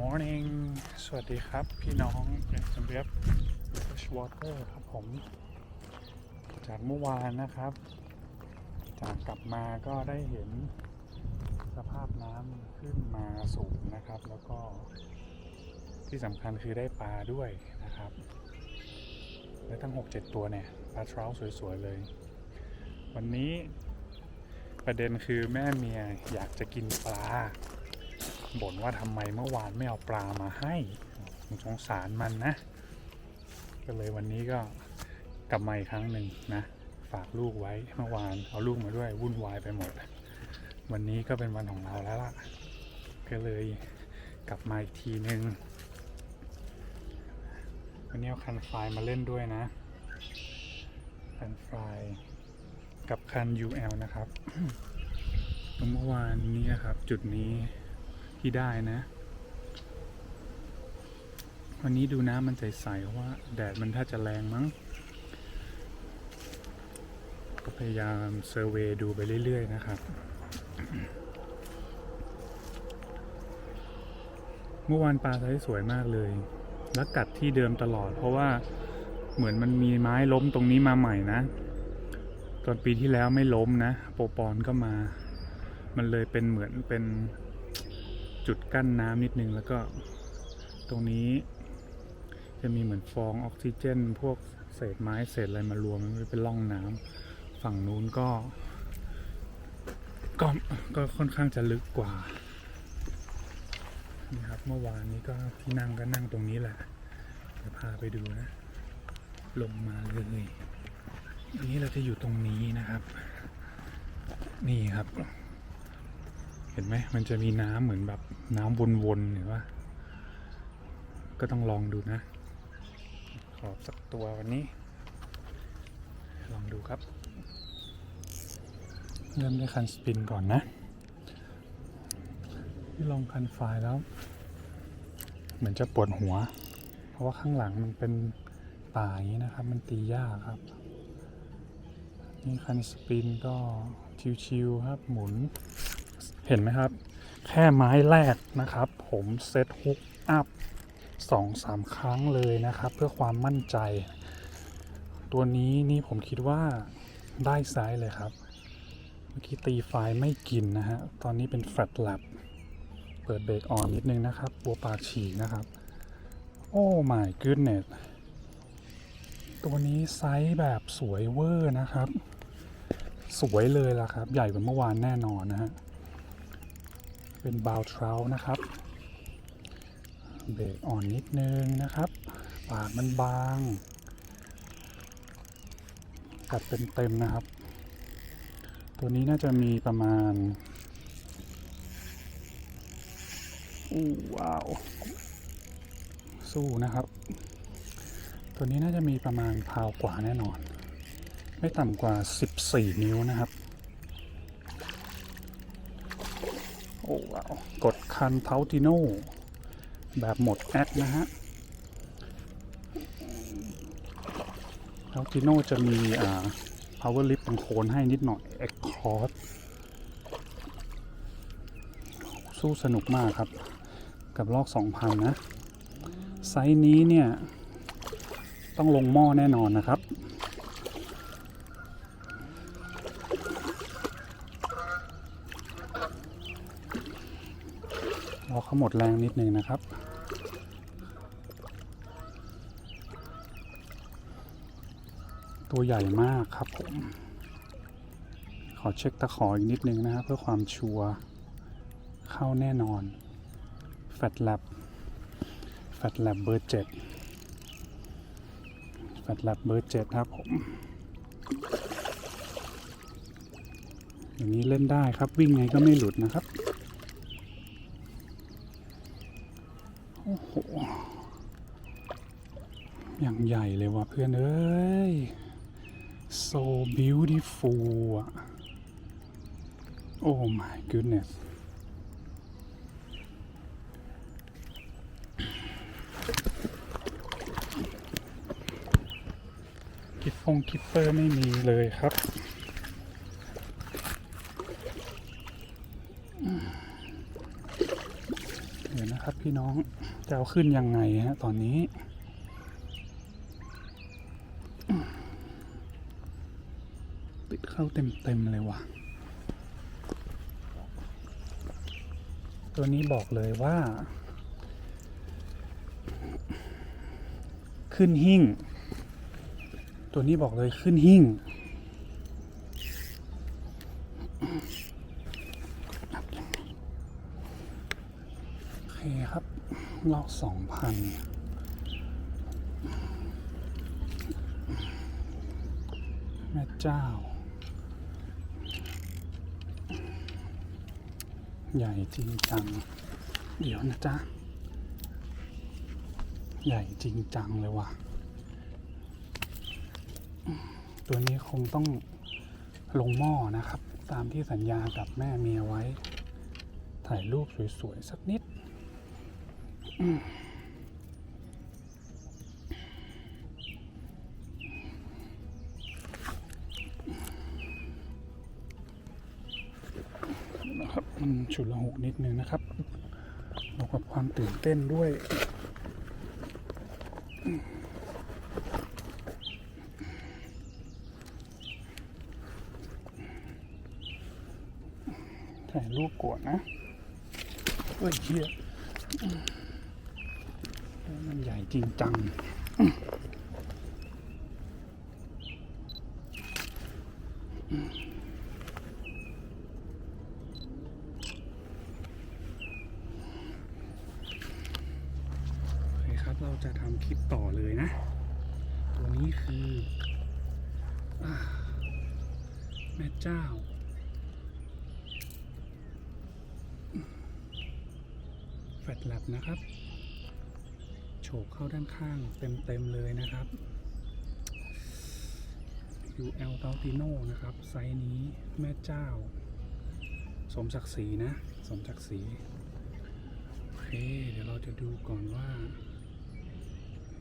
morning สวัสดีครับ พี่น้องสำเร็จ Freshwater ครับผม จากเมื่อวานนะครับ จากกลับมาก็ได้เห็นสภาพน้ำขึ้นมาสูงนะครับ แล้วก็ที่สำคัญคือได้ปลาด้วยนะครับและทั้ง 6-7 ตัวเนี่ย ปลาเทราสวย ๆ เลย วันนี้ประเด็นคือแม่เมียอยากจะกินปลา บ่นว่าทำไมเมื่อวานไม่เอาปลามาให้สงสารมันนะ ก็เลยวันนี้ก็กลับมาอีกครั้งหนึ่งนะ ฝากลูกไว้เมื่อวานเอาลูกมาด้วยวุ่นวายไปหมด วันนี้ก็เป็นวันของเราแล้วล่ะ ก็เลยกลับมาอีกทีหนึ่งวันนี้เอาคันไฟมาเล่นด้วยนะ คันไฟกับคัน UL นะครับ เมื่อวานนี้นะครับจุดนี้ ที่ได้นะ วันนี้ดูน้ำมันใสๆว่า แดดมันถ้าจะแรงมั้ง ก็พยายามเซอร์เวยดูไปเรื่อย ๆ นะครับ เมื่อวานปลาไซส์สวยมากเลย แล้วกัดที่เดิมตลอด เพราะว่าเหมือนมันมีไม้ล้มตรงนี้มาใหม่นะ ตอนปีที่แล้วไม่ล้มนะ โปปอนก็มา มันเลยเป็นเหมือนเป็น จุดกั้นน้ำนิดนึงแล้วก็ตรงนี้ จะมีเหมือนฟองออกซิเจน พวกเศษไม้เศษอะไรมารวมมันเป็นร่องน้ำฝั่งนู้นก็ก็ก็ค่อนข้างจะลึกกว่านี่ครับเมื่อวานนี้ก็ที่นั่งก็นั่งตรงนี้แหละเดี๋ยวพาไปดูนะ ลงมาเลยอันนี้เราจะอยู่ตรงนี้นะครับ นี่ครับ เห็นไหมมันจะมีน้ำเหมือนแบบน้ำวนๆเห็นปะก็ต้องลองดูนะ ขอบสักตัววันนี้ ลองดูครับ เริ่มด้วยคันสปินก่อนนะ ที่ลองคันไฟแล้ว เหมือนจะปวดหัว เพราะว่าข้างหลังมันเป็นป่าอย่างนี้นะครับ มันตียากครับ นี่คันสปินก็ชิวๆครับหมุน ห็นไหมครับ แค่ไม้แรกนะครับ ผมเซตฮุกอัพสองสามครั้งเลยนะครับ เพื่อความมั่นใจ ตัวนี้นี่ผมคิดว่าได้ไซส์เลยครับ เมื่อกี้ตีไฟไม่กินนะฮะ ตอนนี้เป็นแฟลตแลบเปิดเบรกอ่อนนิดนึงนะครับ บัวปากฉีกนะครับ โอ้ my goodness ตัวนี้ไซส์แบบสวยเวอร์นะครับ สวยเลยล่ะครับ ใหญ่กว่าเมื่อวานแน่นอนนะฮะ เป็นบาวทราวนะครับ เบรกอ่อนนิดนึงนะครับ ปากมันบาง กัดเป็นเต็มนะครับ ตัวนี้น่าจะมีประมาณอู้ว้าว สู้นะครับ ตัวนี้น่าจะมีประมาณพาวกว่าแน่นอน ไม่ต่ำกว่า 14 นิ้วนะครับ โอ้ ว้าวกดคันเทาติโนแบบหมดแอคนะฮะเทาติโนจะมีอ่า power lift ตรงโคนให้นิดหน่อย X cross สู้สนุกมากครับ กับลอก 2,000 นะ ไซส์นี้เนี่ย ต้องลงหม้อแน่นอนนะครับ เขาหมดแรงนิดนึงนะครับ ตัวใหญ่มากครับผม ขอเช็คตะขออีกนิดนึงนะครับเพื่อความชัวร์เข้าแน่นอนแฟตแลบแฟตแลบเบอร์เจ็ดแฟตแลบเบอร์เจ็ดครับผมอย่างนี้เล่นได้ครับวิ่งไงก็ไม่หลุดนะครับ โอ้โห อย่าง ใหญ่เลยว่ะเพื่อนเอ้ย so beautiful อะ oh my goodness กิฟฟงกิฟเฟอร์ไม่มีเลยครับเดี๋ยวนะครับพี่น้องจะเอาขึ้นยังไงฮะตอนนี้ เข้าเต็มๆเลยว่ะ ตัวนี้บอกเลยว่า ขึ้นหิ่ง ตัวนี้บอกเลยขึ้นหิ่งโอเคครับลอกสองพันแม่เจ้า ใหญ่จริงจัง เดี๋ยวนะจ๊ะ ใหญ่จริงจังเลยว่ะ ตัวนี้คงต้องลงหม้อนะครับ ตามที่สัญญากับแม่เมียไว้ ถ่ายรูปสวย ๆ สักนิดนะครับมั นฉุดละหุกนิดนึงนะครับบวกกับความตื่นเต้นด้วย ถ่ายรูปกวดนะเฮ้ยเฮียมันใหญ่จริงจัง โอเคครับ เราจะทำคลิปต่อเลยนะ ตัวนี้คืออาแม่ เจ้า แฟลตแลบนะครับ โฉบเข้าด้านข้างเต็มๆเลยนะครับ UL t a u t i n o นะครับ ไซส์นี้แม่เจ้า สมศักดิ์ศรีนะ สมศักดิ์ศรีโอเค เดี๋ยวเราจะดูก่อนว่า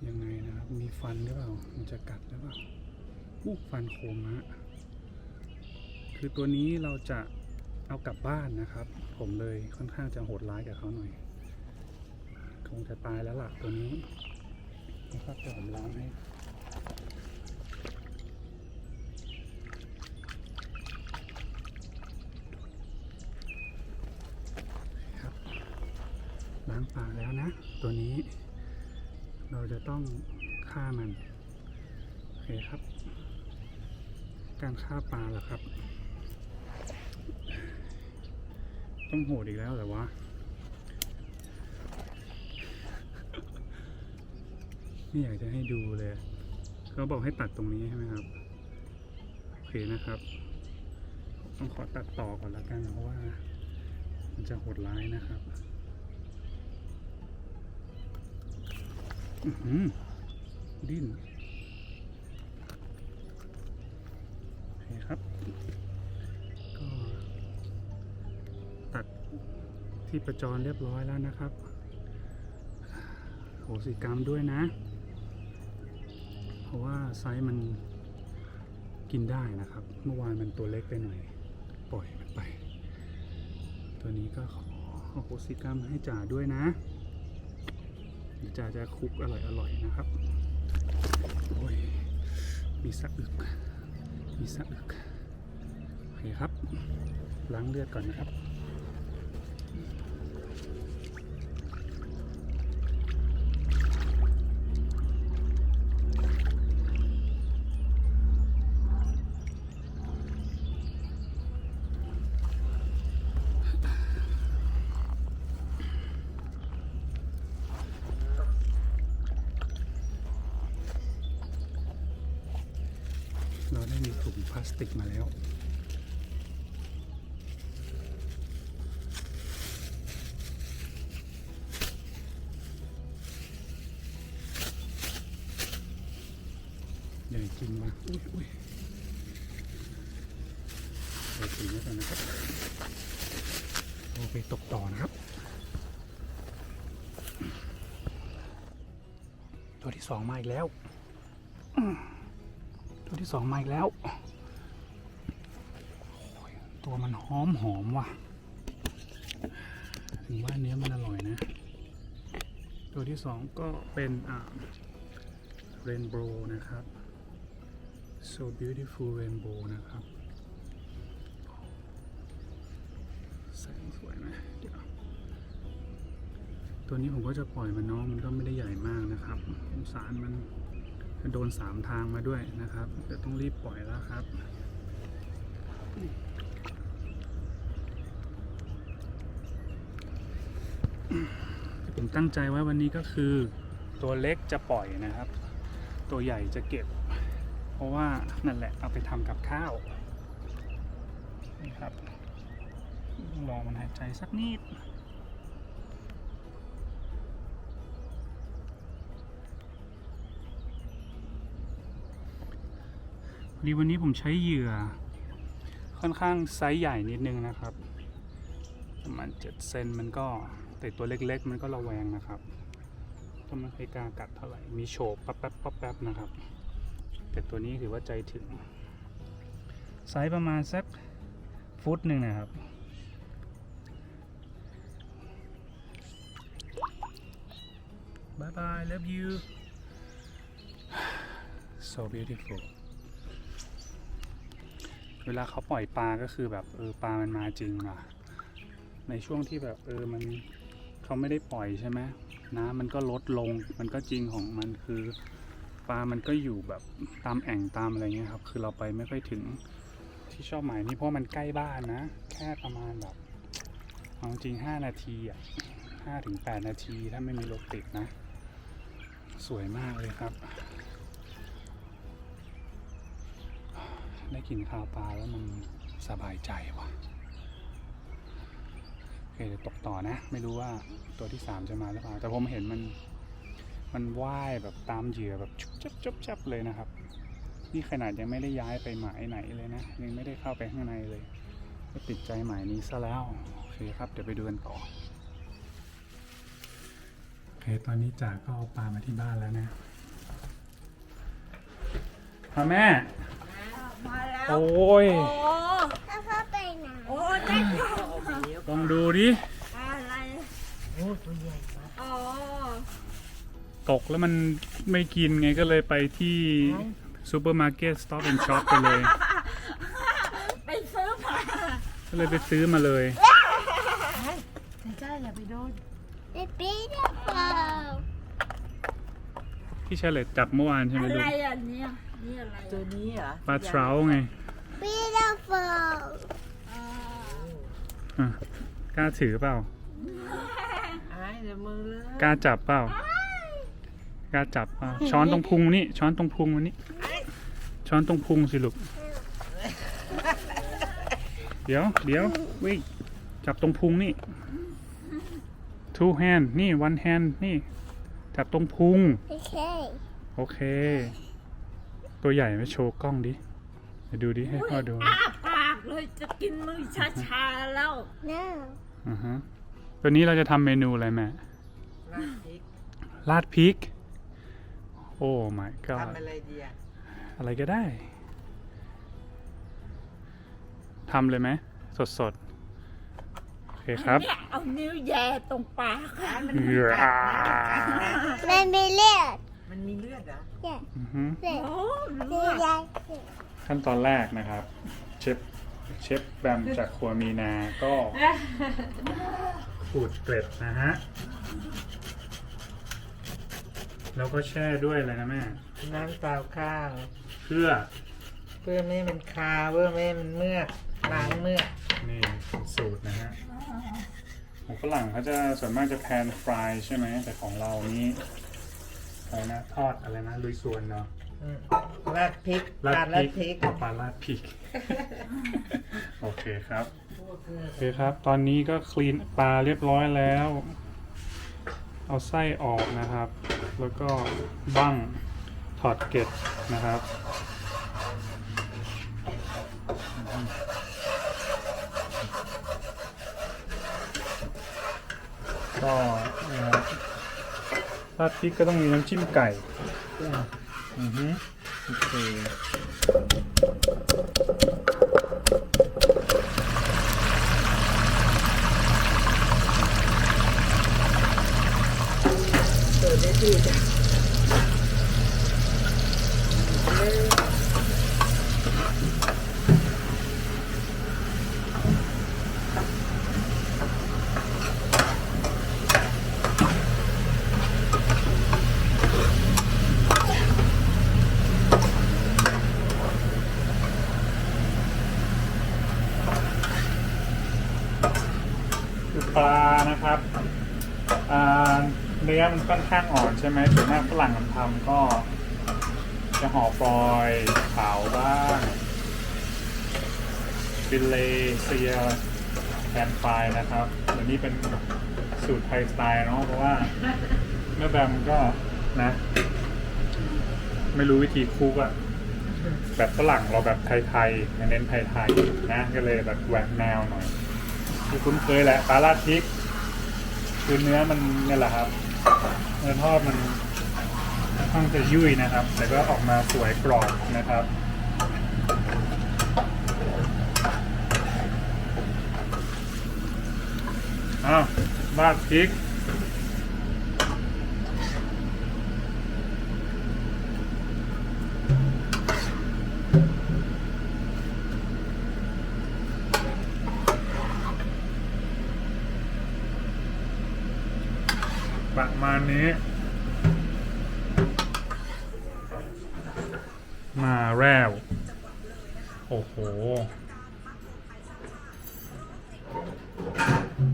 ยังไงนะครับ มีฟันหรือเปล่า มันจะกัดหรือเปล่าอู้ฟันโคมฮะ คือตัวนี้เราจะเอากลับบ้านนะครับ ผมเลยค่อนข้างจะโหดร้ายกับเขาหน่อย คงจะตายแล้วล่ะตัวนี้นะครับเดี๋ยวผมล้างให้ครับล้างปากแล้วนะ ตัวนี้ เราจะต้องฆ่ามัน โอเคครับ การฆ่าปลาเหรอครับ ต้องโหดอีกแล้วเหรอวะไม่อยากจะให้ดูเลยเขาบอกให้ตัดตรงนี้ใช่ไหมครับ โอเคนะครับ ต้องขอตัดต่อก่อนละกันเพราะว่า มันจะโหดร้ายนะครับอื้อหือดิ้นโอเคครับ ก็ตัด ที่ประจรเรียบร้อยแล้วนะครับโหสิกรรมด้วยนะ เพราะว่าไซส์มันกินได้นะครับ เมื่อวานมันตัวเล็กไปหน่อย ปล่อยมันไป ตัวนี้ก็ขอโหสิกรรมให้จ่าด้วยนะจ่าจะคลุกอร่อยๆนะครับ โอ้ย มีสะอึก มีสะอึก โอเคครับ ล้างเลือดก่อนนะครับ มีถุงพลาสติกมาแล้วใหญ่จริงว่ะอุ้ยอุ้ยใส่ถุงไว้ก่อนนะครับเราไปตกต่อนะครับ ตัวที่สองมาอีกแล้ว ตัวที่สองมาอีกแล้ว ตัวมันหอมหอมว่ะถึงว่าเนื้อมันอร่อยนะ ตัวที่สองก็เป็นอ่า rainbow นะครับ so beautiful rainbow นะครับแสงสวยไหมเดี๋ยวตัวนี้ผมก็จะปล่อยมันน้องมันก็ไม่ได้ใหญ่มากนะครับสงสารมัน โดนสามทางมาด้วยนะครับเดี๋ยวต้องรีบปล่อยแล้วครับที่ผมตั้งใจไว้วันนี้ก็คือตัวเล็กจะปล่อยนะครับ ตัวใหญ่จะเก็บ เพราะว่านั่นแหละเอาไปทำกับข้าวนี่ครับลองมันหายใจสักนิด ดีวันนี้ผมใช้เหยื่อ ค่อนข้างไซส์ใหญ่นิดนึงนะครับประมาณเจ็ดเซนมันก็แต่ตัวเล็กๆ มันก็ระแวงนะครับก็ไม่ค่อยกล้ากัดเท่าไหร่มีโฉบปั๊บแป๊บปั๊บแป๊บนะครับ แต่ตัวนี้ถือว่าใจถึง ไซส์ประมาณสักฟุตหนึ่งนะครับบายบาย love you so beautiful เวลาเขาปล่อยปลาก็คือแบบเออปลามันมาจริงว่ะ ในช่วงที่แบบเออมันเขาไม่ได้ปล่อยใช่ไหมน้ำมันก็ลดลงมันก็จริงของมันคือปลามันก็อยู่แบบตามแอ่งตามอะไรเงี้ยครับ คือเราไปไม่ค่อยถึงที่ชอบหมายนี้เพราะมันใกล้บ้านนะ แค่ประมาณแบบเอาจริงห้านาทีอะห้าถึงแปดนาทีถ้าไม่มีรถติดนะ สวยมากเลยครับ ได้กินข้าวปลาแล้วมันสบายใจว่ะโอเคเดี๋ยวตกต่อนะ ไม่รู้ว่าตัวที่สามจะมาหรือเปล่า แต่ผมเห็นมัน มันว่ายแบบตามเหยื่อแบบชุบจับจุบจับเลยนะครับ นี่ขนาดยังไม่ได้ย้ายไปหมายไหนเลยนะ ยังไม่ได้เข้าไปข้างในเลยก็ติดใจหมายนี้ซะแล้วโอเคครับ เดี๋ยวไปดูกันต่อโอเคตอนนี้จ่าก็เอาปลามาที่บ้านแล้วนะพ่อแม่ โอ้ย โอ้ถ้าเขาไปไหนโอ้ได้ข่าวลองดูดิอะไรโอ้ตัวใหญ่มากอ๋อตกแล้วมันไม่กินไงก็เลยไปที่ซูเปอร์มาร์เก็ตสต็อปแอนด์ช็อปไปเลยไปซื้อมาก็เลยไปซื้อมาเลยแต่เจ้าอย่าไปโดนเด็ปีเดียวเปล่าที่เฉลยจับเมื่อวานใช่ไหมอะลูไรก อะเนี่ย นี่อะไรตัวนี้เหรอปลาเทราไงปีเดียวเปล่าอ่าอะกล้าถือเปล่า ไอ้เดี๋ยวมือเลยกล้าจับเปล่า กล้าจับเปล่า ช้อนตรงพุงนี่ ช้อนตรงพุงมันนี่ช้อนตรงพุงสิลูก เดี๋ยว เดี๋ยววิจับตรงพุงนี่ two hand นี่ one hand นี่ จับตรงพุงโอเคโอเค ตัวใหญ่ไหมโชว์กล้องดิเดี๋ยวดูดิให้พ่อดูอ้าปากเลยจะกินมือช้าๆแล้วน้าอือฮะตัวนี้เราจะทำเมนูอะไรแม่ลาดพริกราดพริก โอ้ my god ทำอะไรดีอะอะไรก็ได้ทำเลยไหมสดสดๆโอเคครับเนี่ยเอานิ้วแย่ตรงปากอะมันเยื่อมันมีเลือด มันมีเลือดเหรอเนี่ยอือฮึเลือดโอ้เลืเลืออดดใหญ่ขั้นตอนแรกนะครับ เชฟเชฟแบมจากครัวมีนาก็ขูดเกล็ดนะฮะ แล้วก็แช่ด้วยอะไรนะแม่ น้ำเปล่าข้าวเพื่อเพื่อไม่ให้มันคาวเพื่อไม่ให้มันเมือกล้างเมือกนี่เป็นสูตรนะฮะของฝรั่งเขาจะส่วนมากจะแพนฟรายใช่ไหมแต่ของเรานี้ อะไรนะทอดอะไรนะลุยซวนเนาะอืมราดพริกราดราดพริกเอาปลาราดพริก โอเคครับ โอเคครับ ตอนนี้ก็คลีนปลาเรียบร้อยแล้ว เอาไส้ออกนะครับ แล้วก็บั้งถอดเกล็ดนะครับ ก็ นะครับราพริกก็ต้องมีน้ำจิ้มไก่ อือฮึโอเคได้ดีจ้ะเลย คือปลานะครับอ่าเนื้อมัน ค่อนข้างอ่อนใช่ไหมส่วนมากฝรั่งมันทำก็ จะห่อฟอยขาวบ้างฟิเลเซียแคนไฟล์นะครับอันนี้เป็นสูตรไทยสไตล์เนาะเพราะว่าแม่แบมก็นะ ไม่รู้วิธีคุกอะแบบฝรั่งเราแบบไทยๆเน้นไทยๆนะก็เลยแบบแหวกแนวหน่อยที่คุ้นเคยแหละปลาราดพริกคือเนื้อมันเนี่ยแหละครับ เนื้อทอดมันค่อนข้างจะยุ่ยนะครับ แต่ก็ออกมาสวยกรอบนะครับอ้าวราดพริก ประมาณนี้ มาแล้ว โอ้โห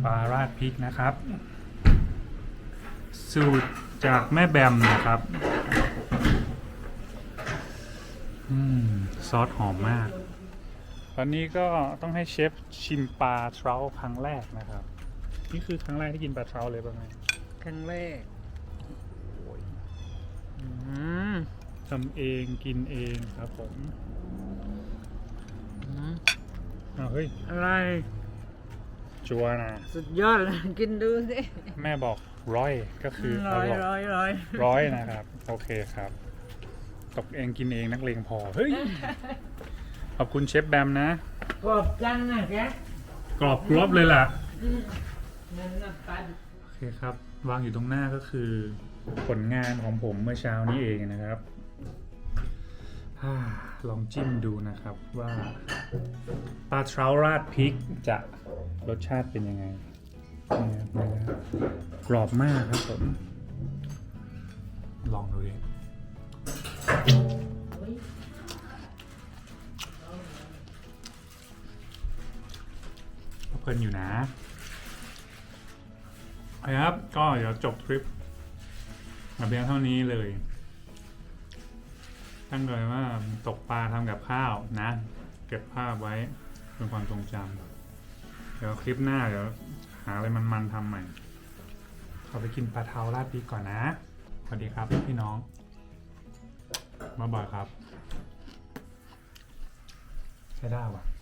ปลาราดพริกนะครับ สูตรจากแม่แบมนะครับอืมซอสหอมมาก ตอนนี้ก็ต้องให้เชฟชิมปลาเทราครั้งแรกนะครับ นี่คือครั้งแรกที่กินปลาเทราเลยป่ะแม่ครั้งแรกอืมทำเองกินเองครับผมอืมอ้าวเฮ้ย อะไร จัวนะ สุดยอดเลยกินดูสิแม่บอกร้อยก็คืออร้อยร่อยร้อยร้อยร้อยนะครับ โอเคครับ ตกเองกินเองนักเลงพอ เฮ้ย ขอบคุณเชฟแบมนะ กรอบจังนะแกกรอบกรอบเลยล่ะ นั่นน่ะปันโอเคครับ วางอยู่ตรงหน้าก็คือผลงานของผมเมื่อเช้านี้เองนะครับอ่า ลองจิ้มดูนะครับว่าปลาเทราราดพริกจะรสชาติเป็นยังไงนี่ยเนื้อกรอบมากครับผม ลองดูดิเพลินอยู่นะโอเคครับ ก็เดี๋ยวจบทริปมาเพียงเท่านี้เลย ตั้งใจว่าตกปลาทำกับข้าวนะ เก็บภาพไว้เป็นความทรงจำเดี๋ยวคลิปหน้าเดี๋ยวหาอะไรมันๆทำใหม่ขอไปกินปลาเทาราดพริกก่อนนะสวัสดีครับพี่น้อง มาบ่อยครับ ใช้ได้ว่ะ